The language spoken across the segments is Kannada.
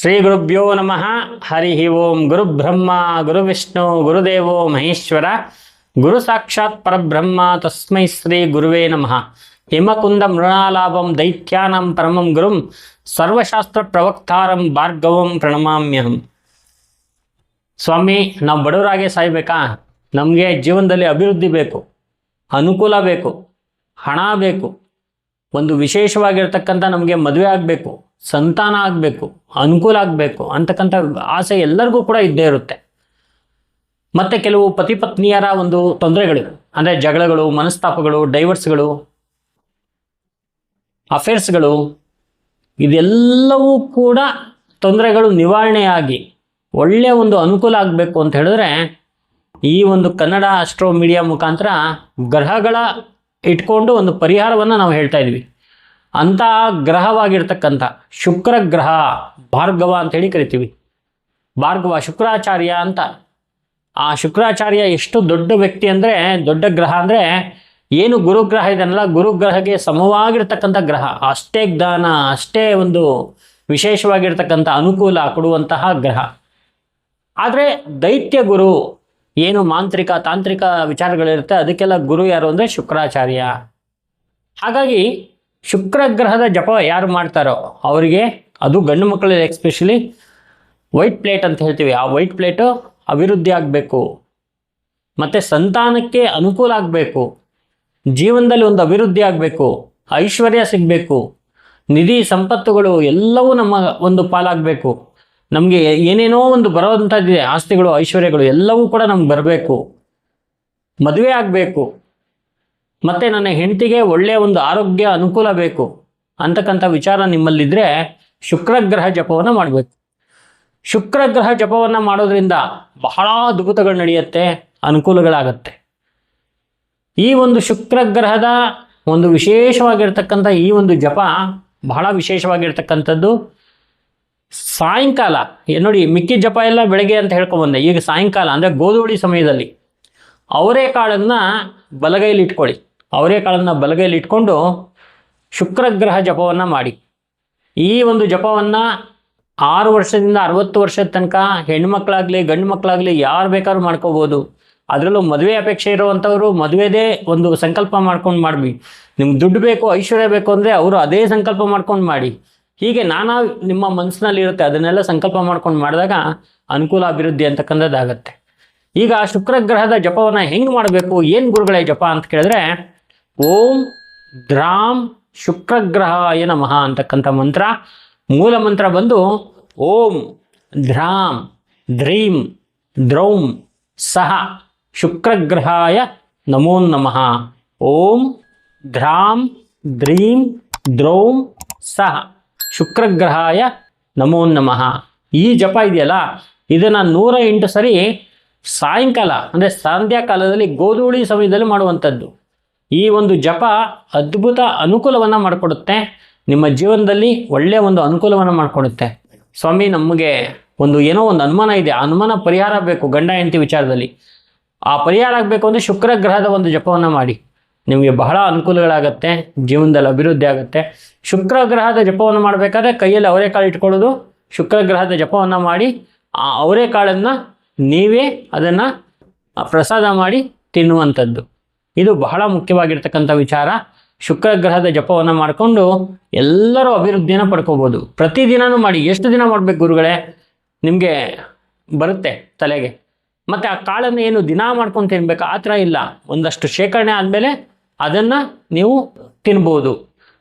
ಶ್ರೀ ಗುರುಭ್ಯೋ ನಮಃ. ಹರಿ ಓಂ ಗುರುಬ್ರಹ್ಮ ಗುರು ವಿಷ್ಣು ಗುರುದೇವೋ, ಮಹೇಶ್ವರ. ಗುರು ಸಾಕ್ಷಾತ್ ಪರಬ್ರಹ್ಮ, ತಸ್ಮೈ ಶ್ರೀ ಗುರುವೇ ನಮಃ. ಹಿಮಕುಂದ ಮೃಣಾಲಾಭಂ ದೈತ್ಯಾನಂ ಪರಮಂ ಗುರುಂ ಸರ್ವಶಾಸ್ತ್ರ ಪ್ರವಕ್ತಾರಂ ಭಾರ್ಗವಂ ಪ್ರಣಮಾಮ್ಯಹಂ. ಸ್ವಾಮಿ, ನಾವು ಬಡವರಾಗೆ ಸಾಯ್ಬೇಕಾ? ನಮಗೆ ಜೀವನದಲ್ಲಿ ಅಭಿವೃದ್ಧಿ ಬೇಕು, ಅನುಕೂಲ ಬೇಕು, ಹಣ ಬೇಕು ಒಂದು ವಿಶೇಷವಾಗಿರ್ತಕ್ಕಂಥ ನಮಗೆ ಮದುವೆ ಆಗಬೇಕು, ಸಂತಾನ ಆಗಬೇಕು, ಅನುಕೂಲ ಆಗಬೇಕು ಅಂತಕ್ಕಂಥ ಆಸೆ ಎಲ್ಲರಿಗೂ ಕೂಡ ಇದ್ದೇ ಇರುತ್ತೆ. ಮತ್ತು ಕೆಲವು ಪತಿ ಪತ್ನಿಯರ ಒಂದು ತೊಂದರೆಗಳು, ಅಂದರೆ ಜಗಳಗಳು, ಮನಸ್ತಾಪಗಳು, ಡೈವರ್ಸ್ಗಳು, ಅಫೇರ್ಸ್ಗಳು, ಇದೆಲ್ಲವೂ ಕೂಡ ತೊಂದರೆಗಳು ನಿವಾರಣೆಯಾಗಿ ಒಳ್ಳೆಯ ಒಂದು ಅನುಕೂಲ ಆಗಬೇಕು ಅಂತ ಹೇಳಿದ್ರೆ, ಈ ಒಂದು ಕನ್ನಡ ಅಸ್ಟ್ರೋ ಮೀಡಿಯಾ ಮುಖಾಂತರ ಗ್ರಹಗಳ ಇಟ್ಕೊಂಡು ಒಂದು ಪರಿಹಾರವನ್ನು ನಾವು ಹೇಳ್ತಾ ಇದ್ವಿ. ಅಂಥ ಗ್ರಹವಾಗಿರ್ತಕ್ಕಂಥ ಶುಕ್ರ ಗ್ರಹ ಭಾರ್ಗವ ಹೇಳಿ ಕರಿತೀವಿ. ಭಾರ್ಗವ ಶುಕ್ರಾಚಾರ್ಯ ಅಂತ. ಆ ಶುಕ್ರಾಚಾರ್ಯ ಎಷ್ಟು ದೊಡ್ಡ ವ್ಯಕ್ತಿ ಅಂದರೆ, ದೊಡ್ಡ ಗ್ರಹ ಅಂದರೆ, ಏನು ಗುರುಗ್ರಹ ಇದನ್ನಲ್ಲ ಗುರುಗ್ರಹಕ್ಕೆ ಸಮವಾಗಿರ್ತಕ್ಕಂಥ ಗ್ರಹ. ಅಷ್ಟೇ ಜ್ಞಾನ, ಅಷ್ಟೇ ಒಂದು ವಿಶೇಷವಾಗಿರ್ತಕ್ಕಂಥ ಅನುಕೂಲ ಕೊಡುವಂತಹ ಗ್ರಹ. ಆದರೆ ದೈತ್ಯ ಗುರು ಏನು ಮಾಂತ್ರಿಕ, ತಾಂತ್ರಿಕ ವಿಚಾರಗಳಿರುತ್ತೆ, ಅದಕ್ಕೆಲ್ಲ ಗುರು ಯಾರು ಅಂದರೆ ಶುಕ್ರಾಚಾರ್ಯ. ಹಾಗಾಗಿ ಶುಕ್ರ ಗ್ರಹದ ಜಪ ಯಾರು ಮಾಡ್ತಾರೋ ಅವರಿಗೆ, ಅದು ಗಂಡು ಮಕ್ಕಳಲ್ಲಿ ಎಕ್ಸ್ಪೆಷಲಿ ವೈಟ್ ಪ್ಲೇಟ್ ಅಂತ ಹೇಳ್ತೀವಿ. ಆ ವೈಟ್ ಪ್ಲೇಟು ಅಭಿವೃದ್ಧಿ ಆಗಬೇಕು. ಮತ್ತು ಸಂತಾನಕ್ಕೆ ಅನುಕೂಲ ಆಗಬೇಕು. ಜೀವನದಲ್ಲಿ ಒಂದು ಅಭಿವೃದ್ಧಿ ಆಗಬೇಕು. ಐಶ್ವರ್ಯ ಸಿಗಬೇಕು. ನಿಧಿ ಸಂಪತ್ತುಗಳು ಎಲ್ಲವೂ ನಮ್ಮ ಒಂದು ಪಾಲಾಗಬೇಕು. ನಮಗೆ ಏನೇನೋ ಒಂದು ಬರೋವಂಥದ್ದಿದೆ, ಆಸ್ತಿಗಳು, ಐಶ್ವರ್ಯಗಳು ಎಲ್ಲವೂ ಕೂಡ ನಮ್ಗೆ ಬರಬೇಕು. ಮದುವೆ ಆಗಬೇಕು. ಮತ್ತು ನನ್ನ ಹೆಂಡತಿಗೆ ಒಳ್ಳೆಯ ಒಂದು ಆರೋಗ್ಯ ಅನುಕೂಲ ಬೇಕು ಅಂತಕ್ಕಂಥ ವಿಚಾರ ನಿಮ್ಮಲ್ಲಿದ್ದರೆ ಶುಕ್ರಗ್ರಹ ಜಪವನ್ನು ಮಾಡಬೇಕು. ಶುಕ್ರಗ್ರಹ ಜಪವನ್ನು ಮಾಡೋದ್ರಿಂದ ಬಹಳ ಅದ್ಭುತಗಳು ನಡೆಯುತ್ತೆ, ಅನುಕೂಲಗಳಾಗತ್ತೆ. ಈ ಒಂದು ಶುಕ್ರಗ್ರಹದ ಒಂದು ವಿಶೇಷವಾಗಿರ್ತಕ್ಕಂಥ ಈ ಒಂದು ಜಪ ಬಹಳ ವಿಶೇಷವಾಗಿರ್ತಕ್ಕಂಥದ್ದು. ಸಾಯಂಕಾಲ ನೋಡಿ ಮಿಕ್ಕಿ ಜಪ ಎಲ್ಲ ಬೆಳಗ್ಗೆ ಅಂತ ಹೇಳ್ಕೊಂಬಂದೆ ಈಗ ಸಾಯಂಕಾಲ, ಅಂದರೆ ಗೋಧೂಳಿ ಸಮಯದಲ್ಲಿ. ಅವರೆಕಾಳನ್ನು ಬಲಗೈಲಿ ಇಟ್ಕೊಳ್ಳಿ. ಅವರೆಕಾಳನ್ನು ಬಲಗೈಲಿ ಇಟ್ಕೊಂಡು ಶುಕ್ರಗ್ರಹ ಜಪವನ್ನು ಮಾಡಿ. ಈ ಒಂದು ಜಪವನ್ನು ಆರು ವರ್ಷದಿಂದ ಅರವತ್ತು ವರ್ಷದ ತನಕ ಹೆಣ್ಮಕ್ಳಾಗಲಿ ಗಂಡು ಮಕ್ಕಳಾಗಲಿ ಯಾರು ಬೇಕಾದ್ರೂ ಮಾಡ್ಕೋಬೋದು. ಅದರಲ್ಲೂ ಮದುವೆ ಅಪೇಕ್ಷೆ ಇರುವಂಥವರು ಮದುವೆದೇ ಒಂದು ಸಂಕಲ್ಪ ಮಾಡ್ಕೊಂಡು ಮಾಡಿ ನಿಮ್ಗೆ ದುಡ್ಡು ಬೇಕು, ಐಶ್ವರ್ಯ ಬೇಕು ಅಂದರೆ ಅವರು ಅದೇ ಸಂಕಲ್ಪ ಮಾಡ್ಕೊಂಡು ಮಾಡಿ. ಹೀಗೆ ನಾನಾ ನಿಮ್ಮ ಮನಸ್ಸಿನಲ್ಲಿ ಇರುತ್ತೆ, ಅದನ್ನೆಲ್ಲ ಸಂಕಲ್ಪ ಮಾಡ್ಕೊಂಡು ಮಾಡಿದಾಗ ಅನುಕೂಲ ಅಭಿವೃದ್ಧಿ ಅಂತಕ್ಕಂಥದ್ದಾಗತ್ತೆ. ಈಗ ಶುಕ್ರಗ್ರಹದ ಜಪವನ್ನು ಹೆಂಗೆ ಮಾಡಬೇಕು, ಏನು ಗುರುಗಳೇ ಜಪ ಅಂತ ಕೇಳಿದ್ರೆ ಓಂ ದ್ರಾಂ ಶುಕ್ರಗ್ರಹಾಯ ನಮಃ ಅಂತಕ್ಕಂಥ ಮಂತ್ರ. ಮೂಲ ಮಂತ್ರ ಬಂದು ಓಂ ಧ್ರಾಂ ದ್ರೀಂ ದ್ರೌಂ ಸಹ ಶುಕ್ರಗ್ರಹಾಯ ನಮೋ ನಮಃ. ಓಂ ಧ್ರಾಂ ದ್ರೀಂ ದ್ರೌಂ ಸಹ ಶುಕ್ರಗ್ರಹಾಯ ನಮೋ ನಮಃ. ಈ ಜಪ ಇದೆಯಲ್ಲ? ಇದನ್ನು ನೂರ ಎಂಟು ಸರಿ ಸಾಯಂಕಾಲ, ಅಂದರೆ ಸಂಧ್ಯಾ ಕಾಲದಲ್ಲಿ ಗೋಧೂಳಿ ಸಮಯದಲ್ಲಿ ಮಾಡುವಂಥದ್ದು. ಈ ಒಂದು ಜಪ ಅದ್ಭುತ ಅನುಕೂಲವನ್ನು ಮಾಡಿಕೊಡುತ್ತೆ. ನಿಮ್ಮ ಜೀವನದಲ್ಲಿ ಒಳ್ಳೆಯ ಒಂದು ಅನುಕೂಲವನ್ನು ಮಾಡಿಕೊಡುತ್ತೆ. ಸ್ವಾಮಿ, ನಮಗೆ ಒಂದು ಏನೋ ಒಂದು ಅನುಮಾನ ಇದೆ. ಆ ಅನುಮಾನ ಪರಿಹಾರ ಬೇಕು ಗಂಡ ಹೆಂಡತಿ ವಿಚಾರದಲ್ಲಿ. ಆ ಪರಿಹಾರ ಆಗಬೇಕು ಅಂದರೆ ಶುಕ್ರ ಗ್ರಹದ ಒಂದು ಜಪವನ್ನು ಮಾಡಿ. ನಿಮಗೆ ಬಹಳ ಅನುಕೂಲಗಳಾಗತ್ತೆ, ಜೀವನದಲ್ಲಿ ಅಭಿವೃದ್ಧಿ ಆಗುತ್ತೆ. ಶುಕ್ರ ಗ್ರಹದ ಜಪವನ್ನು ಮಾಡಬೇಕಾದ್ರೆ ಕೈಯಲ್ಲಿ ಅವರೆಕಾಳು ಇಟ್ಕೊಳ್ಳೋದು. ಶುಕ್ರ ಗ್ರಹದ ಜಪವನ್ನು ಮಾಡಿ, ಆ ಅವರೆಕಾಳನ್ನು ನೀವೇ ಅದನ್ನು ಪ್ರಸಾದ ಮಾಡಿ ತಿನ್ನುವಂಥದ್ದು. ಇದು ಬಹಳ ಮುಖ್ಯವಾಗಿರ್ತಕ್ಕಂಥ ವಿಚಾರ. ಶುಕ್ರ ಗ್ರಹದ ಜಪವನ್ನು ಮಾಡಿಕೊಂಡು ಎಲ್ಲರೂ ಅಭಿವೃದ್ಧಿಯನ್ನು ಪಡ್ಕೋಬೋದು. ಪ್ರತಿದಿನವೂ ಮಾಡಿ, ಎಷ್ಟು ದಿನ ಮಾಡಬೇಕು ಗುರುಗಳೇ? ನಿಮಗೆ ಬರುತ್ತೆ ತಲೆಗೆ. ಮತ್ತು ಆ ಕಾಳನ್ನು ಏನು ದಿನ ಮಾಡ್ಕೊಂಡು ತಿನ್ಬೇಕು, ಆ ಥರ ಇಲ್ಲ. ಒಂದಷ್ಟು ಶೇಖರಣೆ ಆದಮೇಲೆ ಅದನ್ನು ನೀವು ತಿನ್ಬೋದು.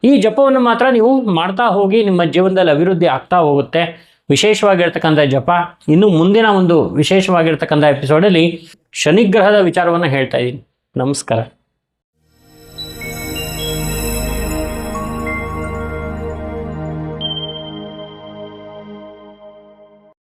ಈ ಜಪವನ್ನು ಮಾತ್ರ ನೀವು ಮಾಡ್ತಾ ಹೋಗಿ ನಿಮ್ಮ ಜೀವನದಲ್ಲಿ ಅಭಿವೃದ್ಧಿ ಆಗ್ತಾ ಹೋಗುತ್ತೆ. ವಿಶೇಷವಾಗಿರ್ತಕ್ಕಂಥ ಜಪ. ಇನ್ನು ಮುಂದಿನ ಒಂದು ವಿಶೇಷವಾಗಿರ್ತಕ್ಕಂಥ ಎಪಿಸೋಡಲ್ಲಿ ಶನಿಗ್ರಹದ ವಿಚಾರವನ್ನು ಹೇಳ್ತಾ ಇದ್ದೀನಿ. ನಮಸ್ಕಾರ.